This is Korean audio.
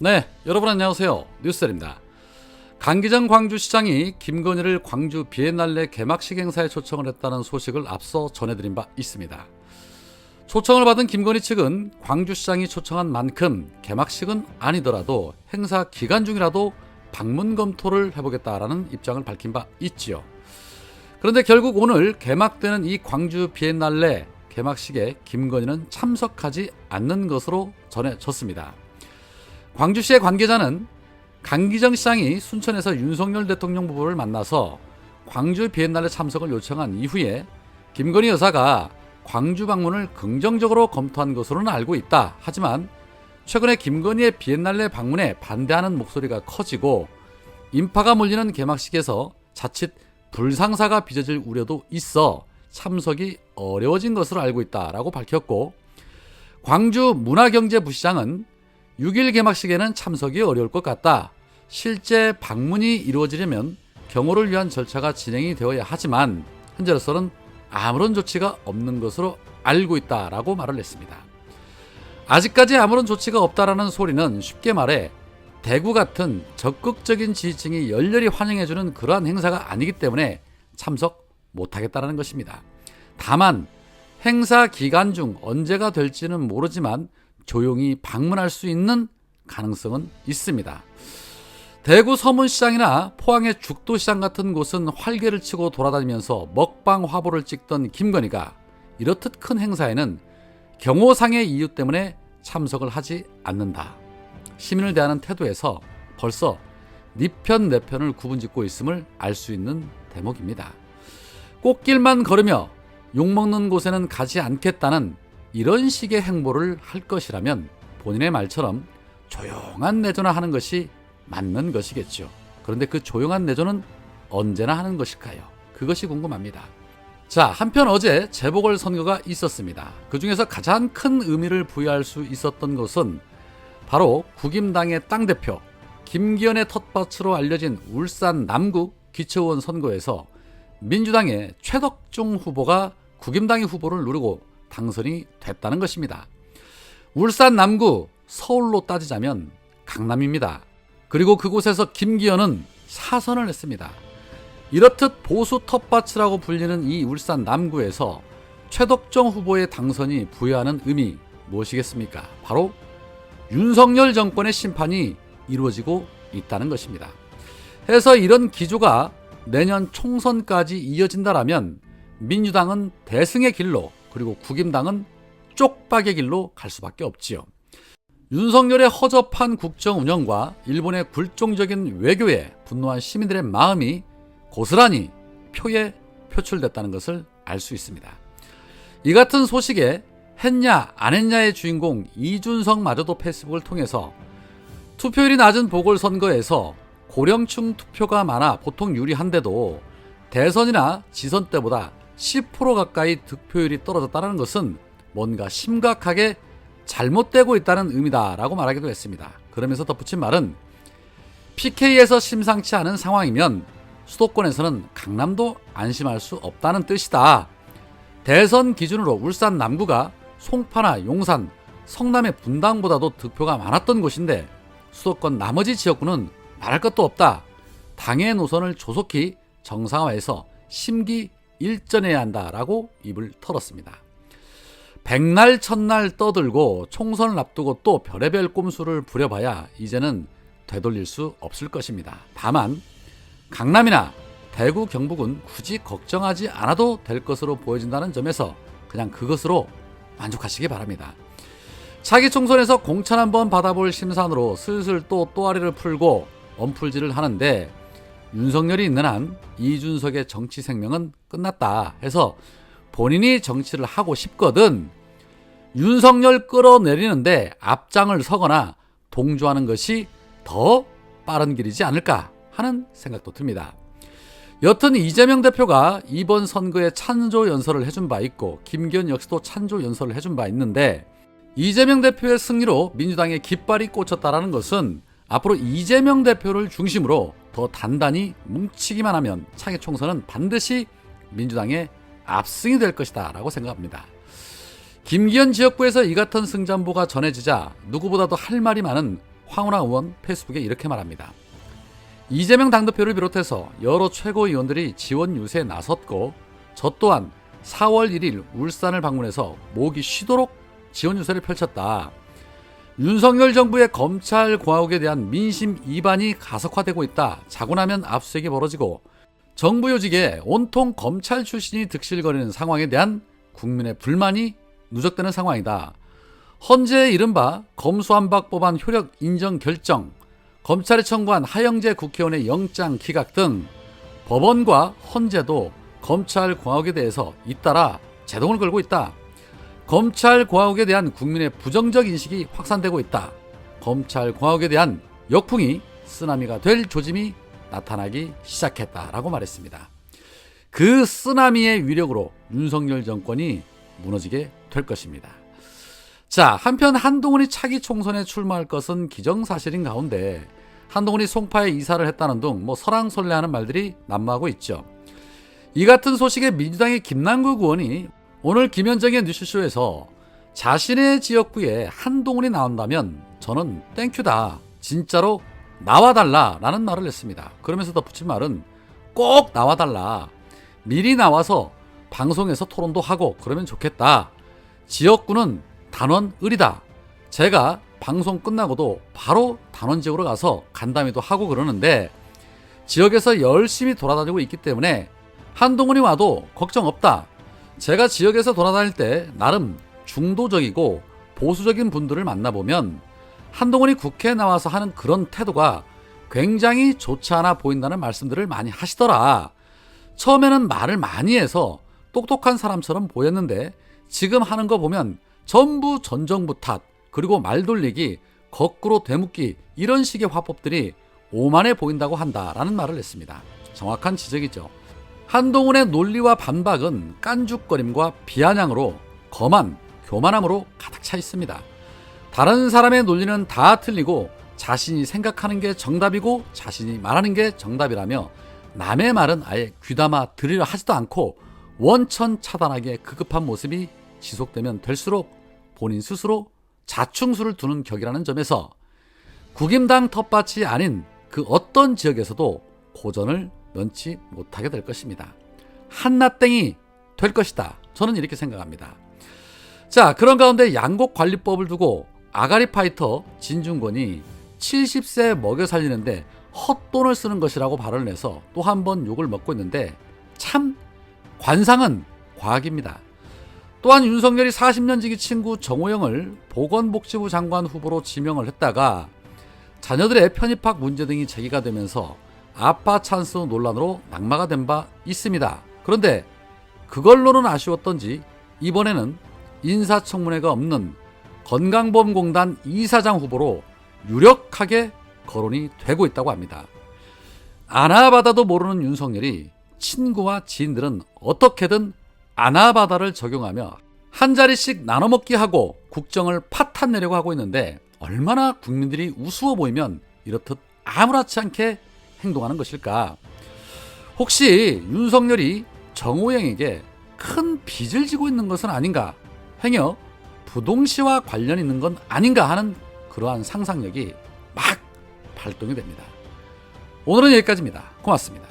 네, 여러분 안녕하세요. 뉴스입니다. 강기정 광주시장이 김건희를 광주 비엔날레 개막식 행사에 초청을 했다는 소식을 앞서 전해드린 바 있습니다. 초청을 받은 김건희 측은 광주시장이 초청한 만큼 개막식은 아니더라도 행사 기간 중이라도 방문 검토를 해보겠다라는 입장을 밝힌 바 있지요. 그런데 결국 오늘 개막되는 이 광주 비엔날레 개막식에 김건희는 참석하지 않는 것으로 전해졌습니다. 광주시의 관계자는 강기정 시장이 순천에서 윤석열 대통령 부부를 만나서 광주 비엔날레 참석을 요청한 이후에 김건희 여사가 광주 방문을 긍정적으로 검토한 것으로는 알고 있다. 하지만 최근에 김건희의 비엔날레 방문에 반대하는 목소리가 커지고 인파가 몰리는 개막식에서 자칫 불상사가 빚어질 우려도 있어 참석이 어려워진 것으로 알고 있다라고 밝혔고 광주 문화경제부시장은 6일 개막식에는 참석이 어려울 것 같다. 실제 방문이 이루어지려면 경호를 위한 절차가 진행이 되어야 하지만 현재로서는 아무런 조치가 없는 것으로 알고 있다라고 말을 했습니다. 아직까지 아무런 조치가 없다라는 소리는 쉽게 말해 대구 같은 적극적인 지지층이 열렬히 환영해주는 그러한 행사가 아니기 때문에 참석 못하겠다라는 것입니다. 다만 행사 기간 중 언제가 될지는 모르지만 조용히 방문할 수 있는 가능성은 있습니다. 대구 서문시장이나 포항의 죽도시장 같은 곳은 활개를 치고 돌아다니면서 먹방 화보를 찍던 김건희가 이렇듯 큰 행사에는 경호상의 이유 때문에 참석을 하지 않는다. 시민을 대하는 태도에서 벌써 니편 내편을 구분짓고 있음을 알 수 있는 대목입니다. 꽃길만 걸으며 욕먹는 곳에는 가지 않겠다는 이런 식의 행보를 할 것이라면 본인의 말처럼 조용한 내조나 하는 것이 맞는 것이겠죠. 그런데 그 조용한 내조는 언제나 하는 것일까요? 그것이 궁금합니다. 자, 한편 어제 재보궐 선거가 있었습니다. 그 중에서 가장 큰 의미를 부여할 수 있었던 것은 바로 국임당의 땅 대표 김기현의 텃밭으로 알려진 울산 남구 기초원 선거에서 민주당의 최덕중 후보가 국임당의 후보를 누르고 당선이 됐다는 것입니다. 울산 남구 서울로 따지자면 강남입니다. 그리고 그곳에서 김기현은 사선을 했습니다. 이렇듯 보수 텃밭이라고 불리는 이 울산 남구에서 최덕정 후보의 당선이 부여하는 의미 무엇이겠습니까? 바로 윤석열 정권의 심판이 이루어지고 있다는 것입니다. 해서 이런 기조가 내년 총선까지 이어진다라면 민주당은 대승의 길로 그리고 국임당은 쪽박의 길로 갈 수밖에 없지요. 윤석열의 허접한 국정 운영과 일본의 굴종적인 외교에 분노한 시민들의 마음이 고스란히 표에 표출됐다는 것을 알 수 있습니다. 이 같은 소식에 했냐 안 했냐의 주인공 이준석마저도 페이스북을 통해서 투표율이 낮은 보궐선거에서 고령층 투표가 많아 보통 유리한데도 대선이나 지선 때보다 10% 가까이 득표율이 떨어졌다는 것은 뭔가 심각하게 잘못되고 있다는 의미다라고 말하기도 했습니다. 그러면서 덧붙인 말은 PK에서 심상치 않은 상황이면 수도권에서는 강남도 안심할 수 없다는 뜻이다. 대선 기준으로 울산 남구가 송파나 용산, 성남의 분당보다도 득표가 많았던 곳인데 수도권 나머지 지역구는 말할 것도 없다. 당의 노선을 조속히 정상화해서 심기 일전해야 한다라고 입을 털었습니다. 백날 첫날 떠들고 총선을 앞두고 또 별의별 꼼수를 부려봐야 이제는 되돌릴 수 없을 것입니다. 다만 강남이나 대구 경북은 굳이 걱정하지 않아도 될 것으로 보여진다는 점에서 그냥 그것으로 만족하시기 바랍니다. 차기 총선에서 공천 한번 받아볼 심산으로 슬슬 또 또아리를 풀고 엄풀질을 하는데 윤석열이 있는 한 이준석의 정치 생명은 끝났다 해서 본인이 정치를 하고 싶거든 윤석열 끌어내리는데 앞장을 서거나 동조하는 것이 더 빠른 길이지 않을까 하는 생각도 듭니다. 여튼 이재명 대표가 이번 선거에 찬조 연설을 해준 바 있고 김기현 역시도 찬조 연설을 해준 바 있는데 이재명 대표의 승리로 민주당의 깃발이 꽂혔다라는 것은 앞으로 이재명 대표를 중심으로 더 단단히 뭉치기만 하면 차기 총선은 반드시 민주당의 압승이 될 것이다 라고 생각합니다. 김기현 지역구에서 이 같은 승전보가 전해지자 누구보다도 할 말이 많은 황운하 의원 페이스북에 이렇게 말합니다. 이재명 당대표를 비롯해서 여러 최고위원들이 지원 유세에 나섰고 저 또한 4월 1일 울산을 방문해서 목이 쉬도록 지원 유세를 펼쳤다. 윤석열 정부의 검찰 공화국에 대한 민심 이반이 가속화되고 있다. 자고 나면 압수수색이 벌어지고 정부 요직에 온통 검찰 출신이 득실거리는 상황에 대한 국민의 불만이 누적되는 상황이다. 헌재 이른바 검수한박 법안 효력 인정 결정, 검찰이 청구한 하영재 국회의원의 영장 기각 등 법원과 헌재도 검찰 공화국에 대해서 잇따라 제동을 걸고 있다. 검찰 공화국에 대한 국민의 부정적 인식이 확산되고 있다. 검찰 공화국에 대한 역풍이 쓰나미가 될 조짐이 나타나기 시작했다라고 말했습니다. 그 쓰나미의 위력으로 윤석열 정권이 무너지게 될 것입니다. 자, 한편 한동훈이 차기 총선에 출마할 것은 기정사실인 가운데 한동훈이 송파에 이사를 했다는 등 뭐 설왕설래하는 말들이 난무하고 있죠. 이 같은 소식에 민주당의 김남국 의원이 오늘 김현정의 뉴스쇼에서 자신의 지역구에 한동훈이 나온다면 저는 땡큐다. 진짜로 나와달라. 라는 말을 했습니다. 그러면서 덧붙인 말은 꼭 나와달라. 미리 나와서 방송에서 토론도 하고 그러면 좋겠다. 지역구는 단원 을이다. 제가 방송 끝나고도 바로 단원 지역으로 가서 간담회도 하고 그러는데 지역에서 열심히 돌아다니고 있기 때문에 한동훈이 와도 걱정 없다. 제가 지역에서 돌아다닐 때 나름 중도적이고 보수적인 분들을 만나보면 한동훈이 국회에 나와서 하는 그런 태도가 굉장히 좋지 않아 보인다는 말씀들을 많이 하시더라. 처음에는 말을 많이 해서 똑똑한 사람처럼 보였는데 지금 하는 거 보면 전부 전 정부 탓, 그리고 말 돌리기, 거꾸로 되묻기 이런 식의 화법들이 오만해 보인다고 한다라는 말을 했습니다. 정확한 지적이죠. 한동훈의 논리와 반박은 깐죽거림과 비아냥으로 거만, 교만함으로 가득 차 있습니다. 다른 사람의 논리는 다 틀리고 자신이 생각하는 게 정답이고 자신이 말하는 게 정답이라며 남의 말은 아예 귀담아 들으려 하지도 않고 원천 차단하기에 급급한 모습이 지속되면 될수록 본인 스스로 자충수를 두는 격이라는 점에서 국임당 텃밭이 아닌 그 어떤 지역에서도 고전을 면치 못하게 될 것입니다. 한나땡이 될 것이다. 저는 이렇게 생각합니다. 자, 그런 가운데 양곡 관리법을 두고 아가리 파이터 진중권이 70세 먹여 살리는데 헛돈을 쓰는 것이라고 발언을 해서 또 한 번 욕을 먹고 있는데 참 관상은 과학입니다. 또한 윤석열이 40년 지기 친구 정호영을 보건복지부 장관 후보로 지명을 했다가 자녀들의 편입학 문제 등이 제기가 되면서 아빠 찬스 논란으로 낙마가 된 바 있습니다. 그런데 그걸로는 아쉬웠던지 이번에는 인사청문회가 없는 건강보험공단 이사장 후보로 유력하게 거론이 되고 있다고 합니다. 아나바다도 모르는 윤석열이 친구와 지인들은 어떻게든 아나바다를 적용하며 한 자리씩 나눠먹기 하고 국정을 파탄 내려고 하고 있는데 얼마나 국민들이 우스워 보이면 이렇듯 아무렇지 않게 행동하는 것일까? 혹시 윤석열이 정호영에게 큰 빚을 지고 있는 것은 아닌가? 행여 부동시와 관련 있는 건 아닌가 하는 그러한 상상력이 막 발동이 됩니다. 오늘은 여기까지입니다. 고맙습니다.